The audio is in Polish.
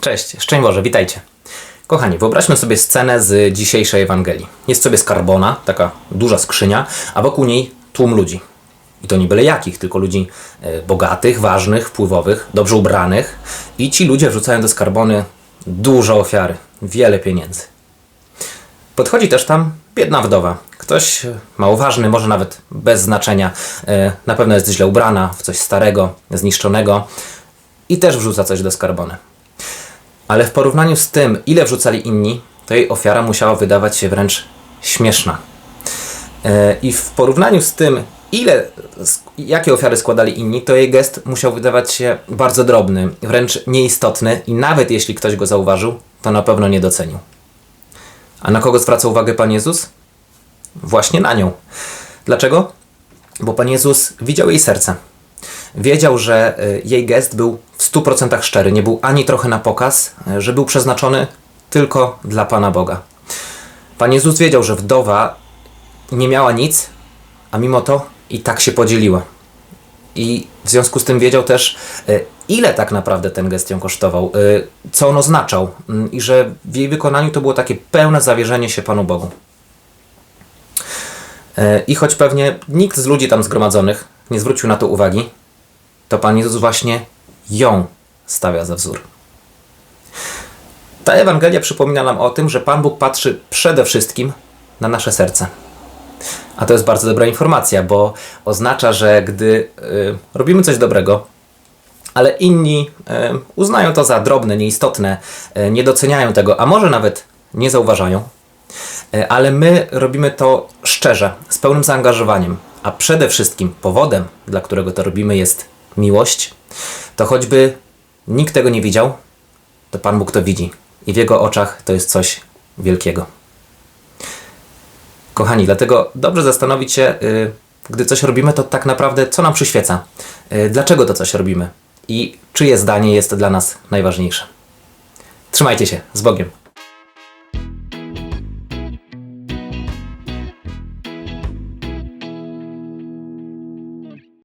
Cześć, szczęść Boże, witajcie. Kochani, wyobraźmy sobie scenę z dzisiejszej Ewangelii. Jest sobie skarbona, taka duża skrzynia, a wokół niej tłum ludzi. I to nie byle jakich, tylko ludzi e, bogatych, ważnych, wpływowych, dobrze ubranych. I ci ludzie wrzucają do skarbony dużo ofiary, wiele pieniędzy. Podchodzi też tam biedna wdowa. Ktoś mało ważny, może nawet bez znaczenia. E, Na pewno jest źle ubrana, w coś starego, zniszczonego i też wrzuca coś do skarbony. Ale w porównaniu z tym, ile wrzucali inni, to jej ofiara musiała wydawać się wręcz śmieszna. E, I w porównaniu z tym, ile, jakie ofiary składali inni, to jej gest musiał wydawać się bardzo drobny, wręcz nieistotny i nawet jeśli ktoś go zauważył, to na pewno nie docenił. A na kogo zwraca uwagę Pan Jezus? Właśnie na nią. Dlaczego? Bo Pan Jezus widział jej serce. Wiedział, że y, jej gest był w 100% szczery, nie był ani trochę na pokaz, y, że był przeznaczony tylko dla Pana Boga. Pan Jezus wiedział, że wdowa nie miała nic, a mimo to i tak się podzieliła. I w związku z tym wiedział też, y, ile tak naprawdę ten gest ją kosztował, co on oznaczał, i że w jej wykonaniu to było takie pełne zawierzenie się Panu Bogu. I choć pewnie nikt z ludzi tam zgromadzonych nie zwrócił na to uwagi, to Pan Jezus właśnie ją stawia za wzór. Ta Ewangelia przypomina nam o tym, że Pan Bóg patrzy przede wszystkim na nasze serce. A to jest bardzo dobra informacja, bo oznacza, że gdy y, robimy coś dobrego, ale inni y, uznają to za drobne, nieistotne, y, nie doceniają tego, a może nawet nie zauważają, E, ale my robimy to szczerze, z pełnym zaangażowaniem, a przede wszystkim powodem, dla którego to robimy, jest miłość, to choćby nikt tego nie widział, to Pan Bóg to widzi i w Jego oczach to jest coś wielkiego. Kochani, dlatego dobrze zastanowić się, y, gdy coś robimy, to tak naprawdę co nam przyświeca, y, dlaczego to coś robimy i czyje zdanie jest dla nas najważniejsze. Trzymajcie się, z Bogiem.